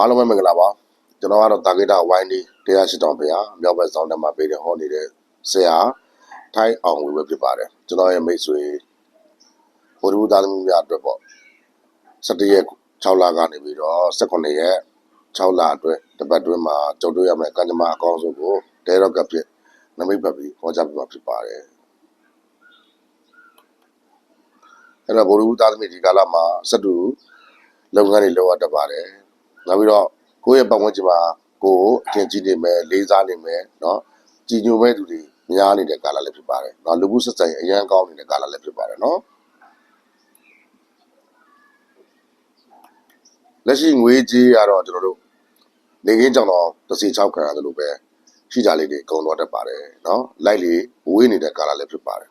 အားလုံးပဲမင်္ဂလာပါကျွန်တော်ကတော့တာဂိတာဝိုင်းဒီတရားရှိတောင်ဗျာမြောက်ဘက်ဆောင်တက်မှာပေးတဲ့ဟောနေတဲ့ဆရာထိုင်းအောင်ဝေပဲဖြစ်ပါတယ်ကျွန်တော်ရဲ့မိတ်ဆွေဘုရားသားသမီးများအတွက်ပေါ့17ရက်6လကနေပြီးတော့18ရက်6လအတွက်တပတ်တွင်းမှာကြုံတွေ့ရမယ့်ကံကြမ္မာအကောင်းဆုံးကိုတဲရော့ကပ်ဖြစ်နမိတ်ပတ်ပြီးဟောကြားပြမှာဖြစ်ပါတယ်အဲ့တော့ဘုရားသားသမီးဒီကာလမှာစက်တူလုပ်ငန်းတွေလုပ်ရတတ်ပါတယ် နောက်ပြီးတော့ကိုယ့်ရဲ့ပတ်ဝန်းကျင်မှာကိုယ်အထင်ကြီးနေမယ်လေးစားနေမယ်เนาะကြည်ညိုမဲ့သူတွေများနေတဲ့ကာလလည်းဖြစ်ပါတယ်။နောက်လူမှုဆက်ဆံရေးအရန်ကောင်းနေတဲ့ကာလလည်းဖြစ်ပါတယ်เนาะလက်ရှိငွေကြေးကတော့ကျွန်တော်တို့နေကင်းကြောင်တော့တစ်စီ6ခံရတယ်လို့ပဲရှိကြလေးတွေကုန်တော့တတ်ပါတယ်เนาะလိုက်လေဝေးနေတဲ့ကာလလည်းဖြစ်ပါတယ်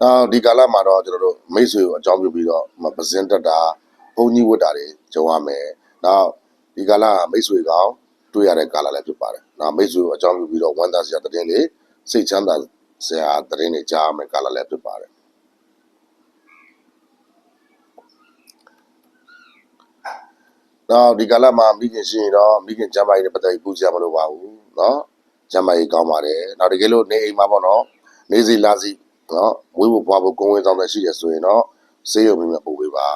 နောက်ဒီကာလမှာတော့ကျွန်တော်တို့မိတ်ဆွေကိုအကြောင်းပြုပြီးတော့မပဇင်းတက်တာဘုံကြီးဝတ်တာတွေကြုံရမယ်။နောက်ဒီကာလကမိတ်ဆွေကောင်တွေ့ရတဲ့ကာလလည်းဖြစ်ပါတယ်။နောက်မိတ်ဆွေကိုအကြောင်းပြုပြီးတော့ဝမ်းသာစရာတည်င်းတွေစိတ်ချမ်းသာစရာတည်င်းတွေကြားရမယ်ကာလလည်းဖြစ်ပါတယ်။နောက်ဒီကာလမှာမိခင်ရှိရင်တော့မိခင်ကျမ်းမာရေးနဲ့ပတ်သက်ပြီးပူဇော်မလို့ပါဘူးเนาะကျမ်းမာရေးကောင်းပါတယ်။နောက်တကယ်လို့နေအိမ်မှာပေါ့နော်နေစီလာစီ နော်ဝေးဖို့ပွားဖို့ကိုယ်ဝင်ဆောင်တဲ့ရှိရဆိုရင်တော့ဆေးရုံမြင်ပို့ပေးပါ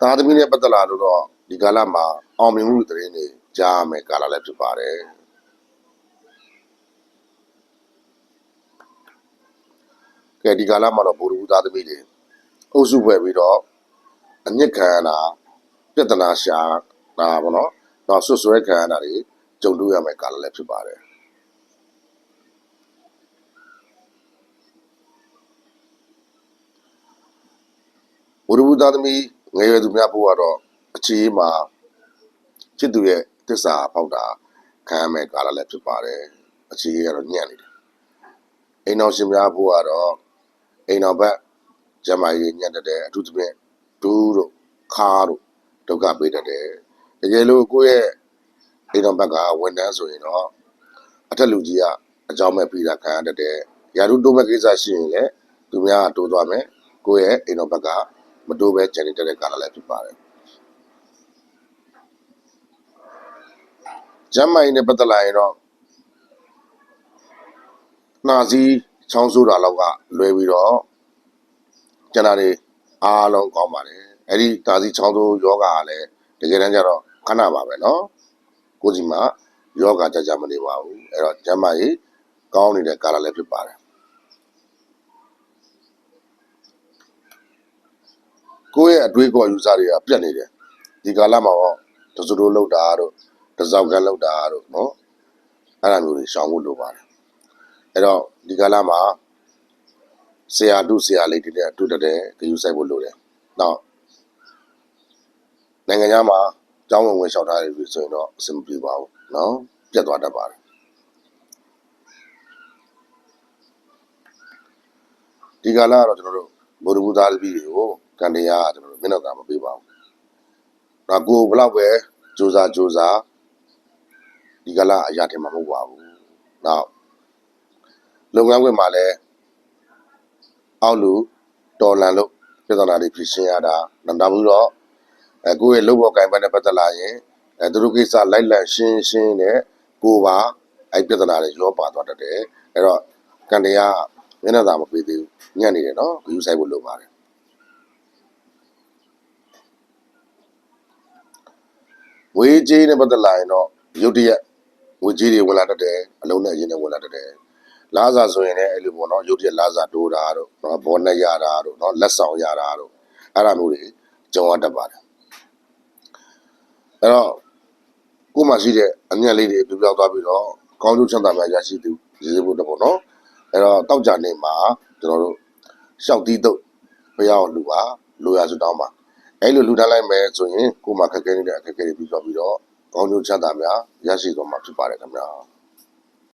သားသမီးနဲ့ပတ်သက်လာလို့တော့ဒီကာလမှာအောင်မြင်မှုသတင်းတွေကြားရမယ်ကာလလည်းဖြစ်ပါတယ်ကဲဒီကာလမှာတော့ဘူရူသားသမီးတွေအုပ်စုဖွဲ့ပြီးတော့အညစ်ခံရတာပြဿနာရှာတာပေါ့နော်နောက်ဆွဆွဲခံရတာတွေ ကြုံတွေ့ရမယ့်ကာလလည်းဖြစ်ပါတယ်ဝရဝသားသမီးငယ်ရွယ်သူများဖို့ကတော့အခြေအေးမှာချစ်သူရဲ့တစ္ဆာပေါက်တာခံရမယ့်ကာလလည်းဖြစ်ပါတယ်အခြေအေးကတော့ညံ့နေတယ်အိမ်တော်ရှင်များဖို့ကတော့အိမ်တော်ဘက်ကျမကြီးညံ့တတ်တယ်အထူးသဖြင့်ဒူးတို့ခါတို့ဒုက္ခပေးတတ်တယ်တကယ်လို့ကိုယ့်ရဲ့ အိမ်တော်ဘက်ကဝန်ထမ်းဆိုရင်တော့အထက်လူကြီးကအကြောင်းမဲ့ပြီးတာခံရတတ်တယ်ရာထူးတိုးမဲ့ကိစ္စရှိရင်လည်းသူများကတိုးသွားမယ်ကိုယ့်ရဲ့အိမ်တော်ဘက်ကမတိုးပဲကျန်နေတတ်တဲ့ကာလလည်းဖြစ်ပါတယ်ကျမ်းမာရေးနဲ့ပတ်သက်လာရင်တော့နှာစီးချောင်းဆိုးတာလောက်ကလွယ်ပြီးတော့ကျန်တာတွေအားလုံးကောင်းပါတယ်အဲ့ဒီဒါစီချောင်းဆိုးယောဂါကလည်းတကယ်တမ်းကျတော့ခဏပါပဲเนาะ ကိုယ်စီမှာယောဂကြကြမနေပါဘူးအဲ့တော့ကျမ်းမာရေးကောင်းနေတဲ့ကာလလည်းဖြစ်ပါတယ်ကိုယ့်ရဲ့အတွေးကောယူဆတွေကပြတ်နေတယ်ဒီကာလမှာတော့တစတိုးလောက်တာတို့တစောက်ကလောက်တာတို့နော်အဲ့ဒါမျိုးတွေရှောင်ဖို့လိုပါတယ်အဲ့တော့ဒီကာလမှာဆရာတုဆရာလေးတွေနဲ့အတူတည်းဂယူဆိုင်ဖို့လိုတယ်နောက်နိုင်ငံခြားမှာ ကြောင်းဝင်ဝင်လျှောက်ထားတဲ့လူဆိုရင်တော့အဆင်မပြေပါဘူးနော်ပြတ်သွားတတ်ပါတယ်ဒီကာလကတော့ကျွန်တော်တို့ဘုရဘူးသားတပည့်တွေကိုကံတရားကျွန်တော်တို့မျက်နှာသာမပေးပါဘူးနော်ကိုဘလောက်ပဲစူးစမ်းစူးစမ်းဒီကာလအရာတင်မှာမဟုတ်ပါဘူးနောက်လုပ်ငန်းခွင်မှာလည်းအောက်လူတော်လန်လို့ပြဿနာတွေဖြေရှင်းရတာနောက်ပြီးတော့ အဲကိုယ့်ရဲ့လုပ်ပေါ်ကိုင်ပတ်နဲ့ပတ်သက်လာရင်အဲသူတို့ကိစ္စလိုက်လံရှင်းရှင်းနဲ့ကိုပါအဲပြဿနာတွေရောပါသွားတတ်တယ်အဲ့တော့ကန်တရားမျက်နှာသာမပေးသေးဘူးညံ့နေတယ်နော်ဂယူဆိုင်ဖို့လိုပါတယ်ဝေးကြီးနဲ့ပတ်သက်လာရင်တော့ရုတ်တရက်ဝေးကြီးတွေဝင်လာတတ်တယ်အလုံးနဲ့အရင်နဲ့ဝင်လာတတ်တယ်လာစားဆိုရင်လည်းအဲ့လိုပေါ့နော်ရုတ်တရက်လာစားတိုးတာတို့နော်ဘောနဲ့ရတာတို့နော်လက်ဆောင်ရတာတို့အဲ့ဒါမျိုးတွေကြုံရတတ်ပါတယ် အဲ့တော့ကိုယ်မှရှိတဲ့အညံ့လေးတွေပြပြောက်သွားပြီးတော့ကောင်းကျိုးချမ်းသာများရရှိသူရည်ဖို့တော့ပေါ့နော်အဲ့တော့တောက်ကြနေမှာကျွန်တော်တို့ရှောက်တီးတော့ဘုရားကိုလူပါလိုရစုတောင်းပါအဲ့လိုလူထားလိုက်မယ်ဆိုရင်ကိုယ်မှခက်ခဲနေတဲ့အခက်အခဲတွေပြီးတော့ပြီးတော့ကောင်းကျိုးချမ်းသာများရရှိသွားမှာဖြစ်ပါတယ်ခင်ဗျာ